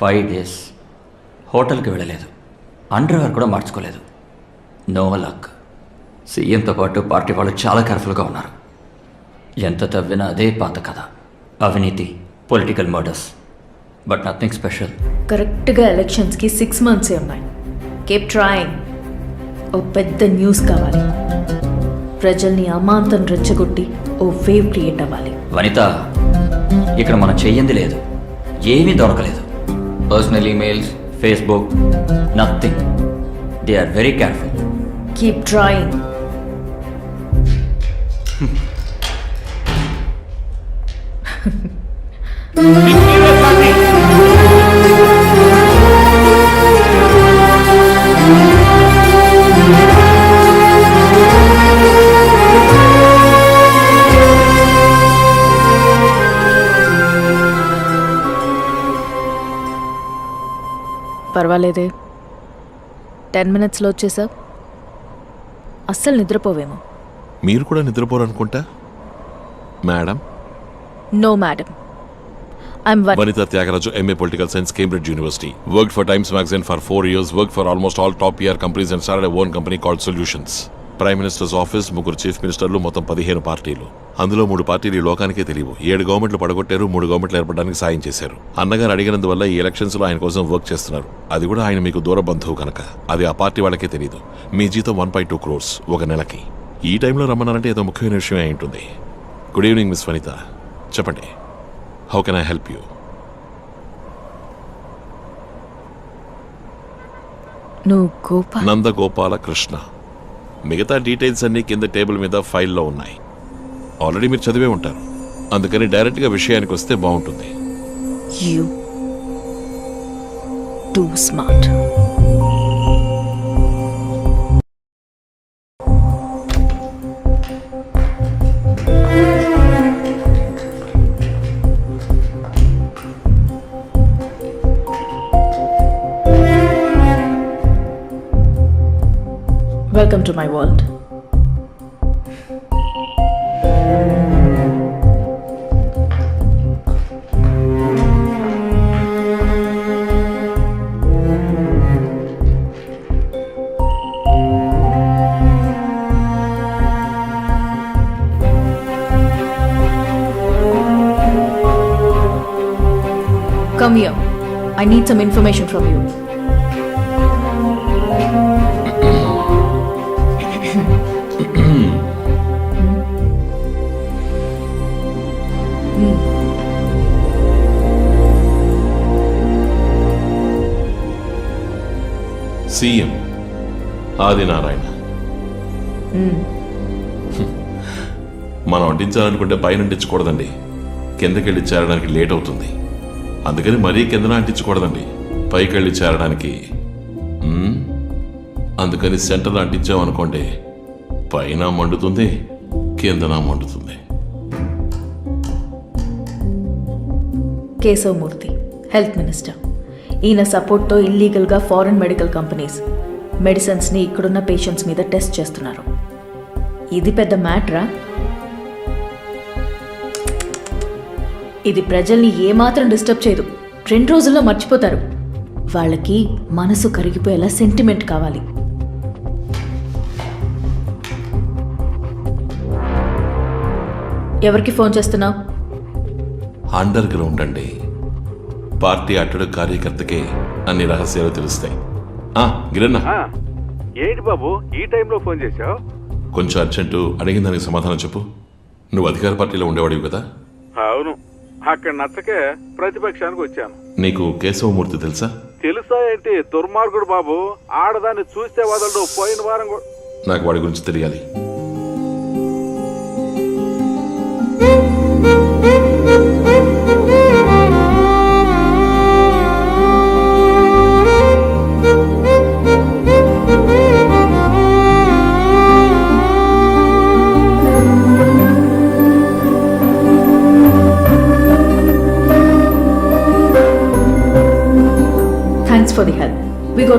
Five days హోటల్కి వెళ్ళలేదు. Underwear కూడా మార్చుకోలేదు. No luck. సీఎంతో పాటు పార్టీ వాళ్ళు చాలా కేర్ఫుల్గా ఉన్నారు. ఎంత తవ్వినా అదే పాత కథ. అవినీతి political murders. But nothing special. కరెక్ట్గా ఎలక్షన్స్కి సిక్స్ మంత్సే ఉన్నాయి. కేప్ ట్రాయింగ్ ఓ పెద్ద న్యూస్ కావాలి. ప్రజల్ని అమాంతం రెచ్చగొట్టి ఓ వేవ్ క్రియేట్ అవ్వాలి. వనిత ఇక్కడ మనం చెయ్యింది లేదు. ఏమీ దొరకలేదు. personal emails, Facebook, nothing. They are very careful. Keep trying. Ten మినిట్స్లో వచ్చేసా అస్సలు నిద్రపోవేమో. మీరు కూడా నిద్రపోరనుకుంటా? Madam? No madam. I'm one Vanitha Thyagaraju MA political science Cambridge university work for Times magazine for four years work for almost all top year companies and start own company called solutions prime minister's office ముగ్గురు chief మినిస్టర్లు మొత్తం పదిహేను పార్టీలు. అందులో మూడు పార్టీలు ఈ లోకానికే తెలియవు. ఏడు గవర్నమెంట్లు పడగొట్టారు మూడు గవర్నమెంట్లు ఏర్పడడానికి సాయం చేశారు. అన్నగారు అడిగినందువల్ల ఈ ఎలక్షన్స్లో ఆయన కోసం వర్క్ చేస్తున్నారు. అది కూడా ఆయన మీకు దూర బంధువు కనుక. అది ఆ పార్టీ వాళ్ళకే తెలియదు మీ జీతం వన్ పాయింట్ టూ క్రోర్స్ ఒక నెలకి. ఈ టైంలో రమ్మన్నారంటే ఏదో ముఖ్యమైన విషయం అయి ఉంటుంది. గుడ్ ఈవినింగ్ మిస్ వనిత చెప్పండి. How can I help you నువ్వు గోపాల్ నందగోపాల కృష్ణ మిగతా డీటెయిల్స్ అన్నీ కింద టేబుల్ మీద ఫైల్లో ఉన్నాయి. ఆల్రెడీ మీరు చదివే ఉంటారు. అందుకని డైరెక్ట్గా విషయానికి వస్తే బాగుంటుంది. You too smart Welcome to my world. Come here. I need some information from you. CM Adinarayana. మనం అంటించాలనుకుంటే పైన అంటించకూడదండి. కిందకెళ్ళి చేరడానికి లేట్ అవుతుంది. అందుకని మరీ కిందన అంటించకూడదండి. పైకెళ్ళి చేరడానికి? అందుకని సెంటర్ అంటించామనుకోండి పైన మండుతుంది కిందన మండుతుంది. Keshavamurthy health minister. ఈయన సపోర్ట్తో ఇల్లీగల్గా ఫారెన్ మెడికల్ కంపెనీస్ మెడిసిన్స్ని ఇక్కడున్న పేషెంట్స్ మీద టెస్ట్ చేస్తున్నారు. ఇది పెద్ద మ్యాటరా? ఇది ప్రజల్ని ఏమాత్రం డిస్టర్బ్ చేయదు. రెండు రోజుల్లో మర్చిపోతారు. వాళ్ళకి మనసు కరిగిపోయేలా సెంటిమెంట్ కావాలి. ఎవరికి ఫోన్ చేస్తున్నావు? అండర్ గ్రౌండ్ అండి పార్టీ అట్టడు కార్యకర్తకే అన్ని రహస్యాలు తెలుస్తాయి. ఆ, గిరన్న. ఆ, ఏంటి బాబు ఈ టైంలో ఫోన్ చేశావు? కొంచెం అర్జెంటు అడిగిన దానికి సమాధానం చెప్పు. నువ్వు అధికార పార్టీలో ఉండేవాడివి కదా? అవును. అక్కడ నచ్చకే ప్రతిపక్షానికి వచ్చాను. నీకు కేశవమూర్తి తెలుసా? తెలుసా ఏంటి? దుర్మార్గుడు బాబు. ఆడదాన్ని చూస్తే వదలడు. పోయిన వారం కూ- నాకు వాడి గురించి తెలియాలి.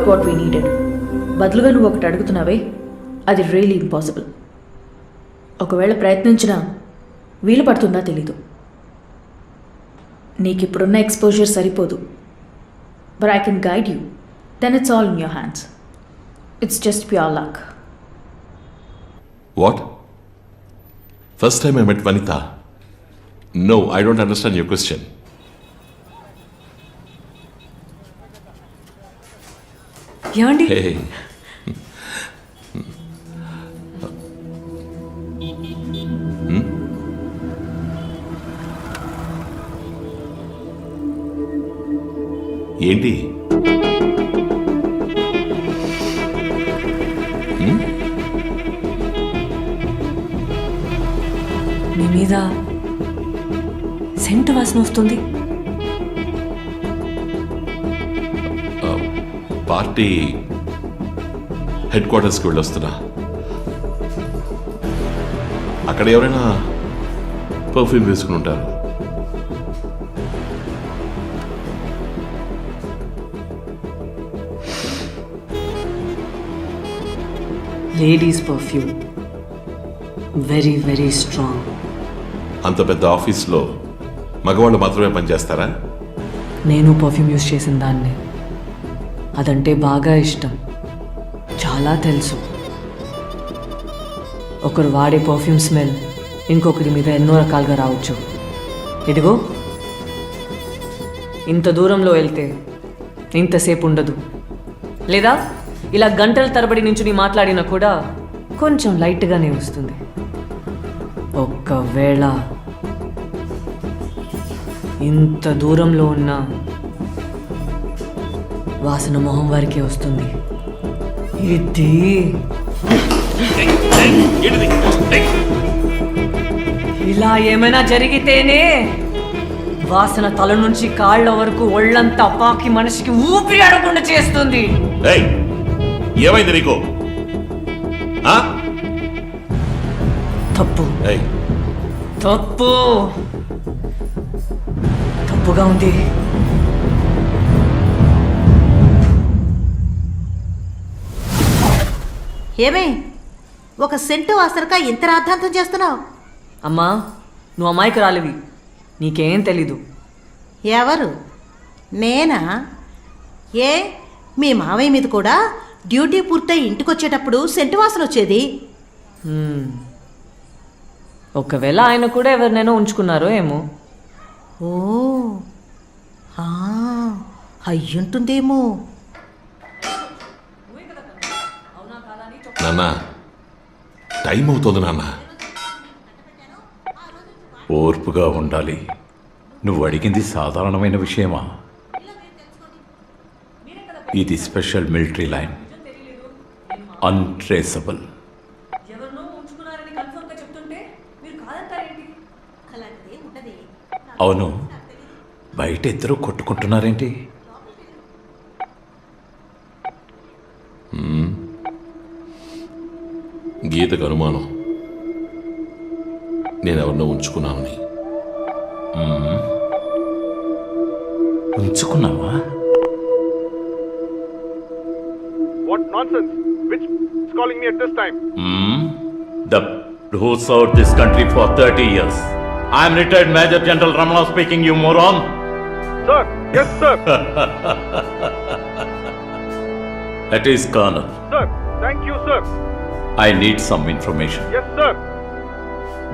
గాట్ వాట్ వీ నీడెడ్ బదులుగా నువ్వు ఒకటి అడుగుతున్నావే అది రియలీ ఇంపాసిబుల్ ఒకవేళ ప్రయత్నించినా వీలు పడుతుందా తెలీదు. నీకు ఇప్పుడున్న ఎక్స్పోజర్ సరిపోదు. But I can guide you then it's all in your hands it's just pure luck what first time I met Vanitha no I don't understand your question ఏమండి? ఏంటి? మీ మీద సెంట్ వాసన వస్తుంది. పార్టీ హెడ్ క్వార్టర్స్కి వెళ్ళొస్తున్నా. అక్కడ ఎవరైనా పర్ఫ్యూమ్ వేసుకుని ఉంటారు. Ladies perfume very very strong అంత పెద్ద ఆఫీస్లో మగవాళ్ళు మాత్రమే పనిచేస్తారా? నేను పర్ఫ్యూమ్ యూజ్ చేసిన దాన్ని. అదంటే బాగా ఇష్టం. చాలా తెలుసు. ఒకరు వాడే పర్ఫ్యూమ్ స్మెల్ ఇంకొకరి మీద ఎన్నో రకాలుగా రావచ్చు. ఇదిగో. ఇంత దూరంలో వెళ్తే ఇంతసేపు ఉండదు. లేదా? ఇలా గంటల తరబడి నుంచి మాట్లాడినా కూడా కొంచెం లైట్గానే వస్తుంది. ఒక్కవేళ ఇంత దూరంలో ఉన్న వాసన మొహం వారికి వస్తుంది. ఇది ఇలా ఏమైనా జరిగితేనే వాసన తల నుంచి కాళ్ళ వరకు ఒళ్ళంతా పాకి మనిషికి ఊపిరి ఆడకుండా చేస్తుంది. ఏయ్ ఏమైంది నీకు? తప్పు. ఏయ్. తప్పు. తప్పుగా ఉంది. ఏమే? ఒక సెంటు వాసనక ఇంత రాద్ధాంతం చేస్తున్నావు? అమ్మా నువ్వు అమ్మాయికి రాలివి నీకేం తెలీదు. ఎవరు? నేనా? ఏ? మీ మావయ్య మీద కూడా డ్యూటీ పూర్తయి ఇంటికొచ్చేటప్పుడు సెంటు వాసన వచ్చేది. ఒకవేళ ఆయన కూడా ఎవరినైనా ఉంచుకున్నారో ఏమో. ఓ ఆ, అయ్యుంటుందేమో. నాన్న టైం అవుతుంది నాన్న. ఓర్పుగా ఉండాలి. నువ్వు అడిగింది సాధారణమైన విషయమా? ఇది స్పెషల్ మిలిటరీ లైన్. అన్ట్రేసబుల్ అవును. బయట ఇద్దరు కొట్టుకుంటున్నారేంటి? గీతకు అనుమానం నేను ఎవరినో ఉంచుకున్నానని ఉంచుకున్నావా What nonsense? Which is calling me at this time? The who served this country for 30 years. I am retired Major General Ramana speaking, you moron. Sir, yes, sir. That is Colonel. sir, thank you, sir. I need some information. Yes, sir.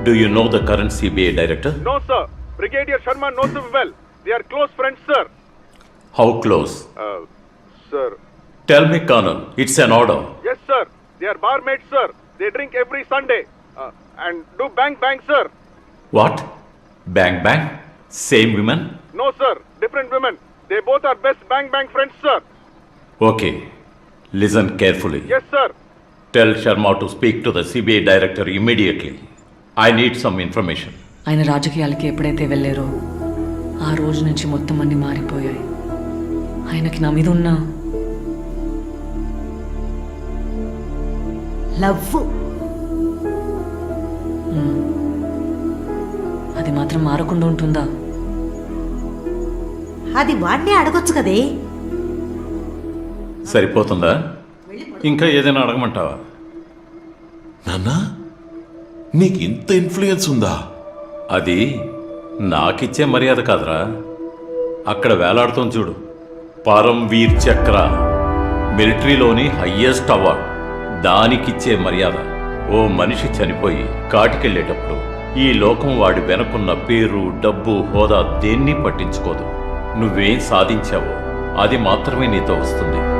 Do you know the current CBI director? No, sir. Brigadier Sharma knows him well. They are close friends, sir. How close? Uh, sir. Tell me, Colonel. It's an order. Yes, sir. They are barmaids, sir. They drink every Sunday. Uh, and do bang bang, sir. What? Bang bang? Same women? No, sir. Different women. They both are best bang bang friends, sir. Okay. Listen carefully. Yes, sir. Tell Sharma to speak to the CBI director immediately. I need some information. ఆయన రాజకీయాలకి ఎప్పుడైతే వెళ్ళారో ఆ రోజు నుంచి మొత్తం అన్ని మారిపోయాయి. ఆయనకి నా మీద ఉన్న లవ్. అది మాత్రం మారకుండా ఉంటుందా? అది వాడినే అడగొచ్చు కదే. సరిపోతుందా? ఇంకా ఏదైనా అడగమంటావా? నాన్న నీకు ఇంత ఇన్ఫ్లుయెన్స్ ఉందా? అది నాకిచ్చే మర్యాద కాదురా. అక్కడ వేలాడుతోంది చూడు. పరంవీర్ చక్ర. మిలిటరీలోని హయ్యెస్ట్ అవార్డ్ దానికిచ్చే మర్యాద. ఓ మనిషి చనిపోయి కాటికెళ్ళేటప్పుడు ఈ లోకం వాడి వెనకున్న పేరు డబ్బు హోదా దేన్ని పట్టించుకోదు. నువ్వేం సాధించావో అది మాత్రమే నీతో వస్తుంది.